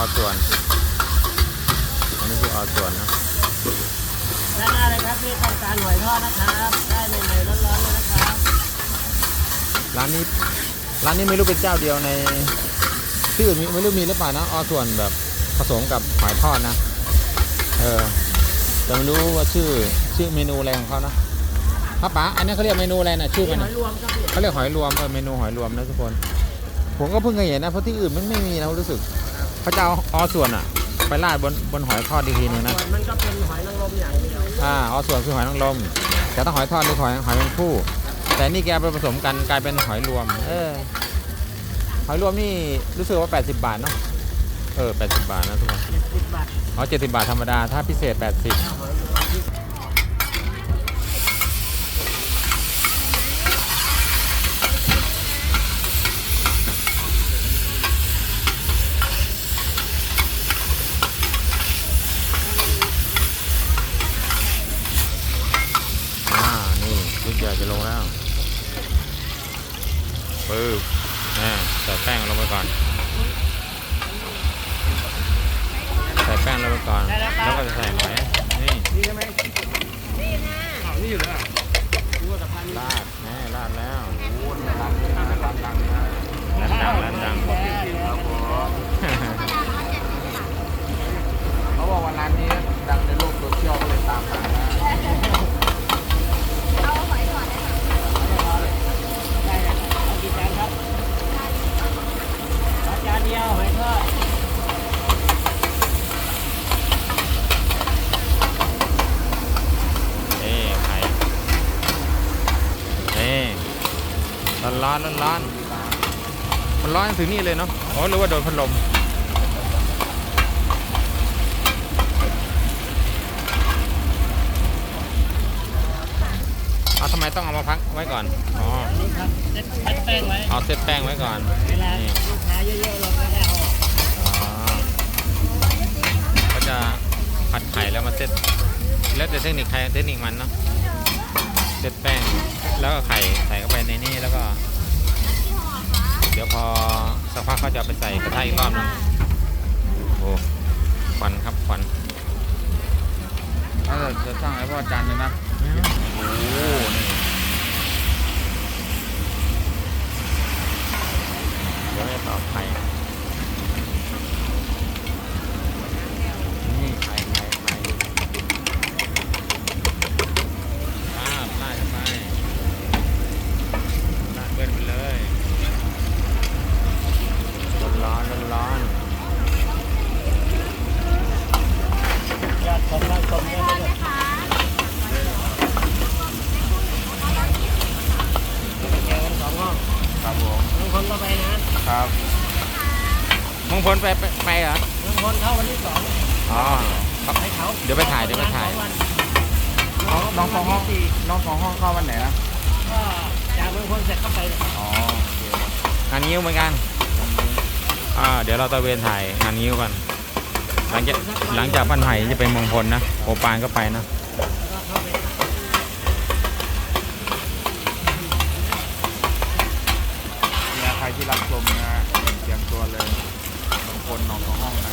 อส่วน อันนี้คือออส่วนนะด้านหน้าเลยครับพี่ต้องการหอยทอดนะครับ ได้ใหม่ๆร้อนๆเลยนะครับ ร้านนี้ ร้านนี้ไม่รู้เป็นเจ้าเดียวในที่อื่นมีไม่รู้มีหรือเปล่านะออส่วนแบบผสมกับหอยทอดนะ เออแต่ไม่รู้ว่าชื่อชื่อเมนูอะไรของเขานะพระป๋าอันนี้เขาเรียกเมนูอะไรนะชื่อมันหอนะยรวมครับพี่เขาเรียกหอยรวมเออเมนูหอยรวมนะทุกคน ผมก็เพิ่งเคยเห็นนะเพราะที่อื่นมันไม่มีนะรู้สึก เขาจะเอาออส่วนอะไปราดบนบนหอยทอดอีกทีหนึงนะ ส่วนมันก็เป็นหอยนางรมอย่างเดียวอ่าออส่วนคือหอยนางรมแต่ถ้าหอยทอดหรือหอยหอยแมงผู้แต่นี่แกเอาไปผสมกันกลายเป็นหอยรวม เออ หอยรวมนี่รู้สึกว่า 80 บาทเนาะ เออ 80 บาทนะทุกคนเจ็ดสิบบาทอ๋อ70 บาทธรรมดา ถ้าพิเศษ 80อ่า นี่ลูกใหญ่จะลงแล้ว ปึ๊บแน่ใส่แป้งลงไปก่อน ใส่แป้งลงไปก่อน แล้วก็จะใส่หอย นี่ นี่ใช่ไหมนี่นะอ้าวนี่อยู่แล้วรู้ว่าสะพานราดแน่ราดแล้วร้านดังร้านดังร้านดัง เขาบอกว่าร้านนี้ดังในโลกโซเชียลก็เลยตามมานะ ได้ครับเอากี่จานครับเอาจานเดียวหอยทอด นี่ไข่นี่ ร้อนร้อนร้อนมันร้อนถึงนี่เลยเนาะโอ้หรือว่าโดนพัดลมเอาทำไมต้องเอามาพักไว้ก่อน อ๋อนี่ครับเซ็ตแป้งไว้ เอาเซตแป้งไว้ก่อนเวลานี่ลูกค้าเยอะๆเราก็ได้เอาออกอ๋อก็จะผัดไข่แล้วมาเซตแล้วแต่เทคนิคใครเทคนิคมันเนาะเซตแป้ง แล้วก็ไข่ใส่เข้าไปในนี้แล้วก็ เดี๋ยวพอสักพักเขาจะเอาไปใส่กระทะอีกรอบนึงโอ้ควันครับควันถ้าจะสร้างไอ้พ่อจานหนึงนะโอ้นี่เดี๋ยวจะต่อไข่นี่ไข่ไข่ไข่ป้าบลาดเข้าไปลาดเบิ้ลไปเลยร้อนร้อนร้อน ยอ ดของเราชมได้เลยไปเจอกันสองห้องครับผมบางคนก็ไปนะครับมงคลไปไปไปเหรอบางคนเข้าวันที่สองอ๋อให้เขาเดี๋ยวไปถ่ายเดี๋ยวไปถ่ายสองวันน้องน้องของห้องที่น้องของห้องเข้าวันไหนนะก็จากบางคนเสร็จเข้าไปเลยอ๋อโอเคงานนิ้วเหมือนกันอ่าเดี๋ยวเราตะเวนถ่ายงานนิ้วกัน หลังจากหลังจากพันไห่จะเป็นมงพลนะโอปานก็ไปนะเนี่ยใครที่รับชมนะเตรียมตัวเลยบางคนนองของห้องนะ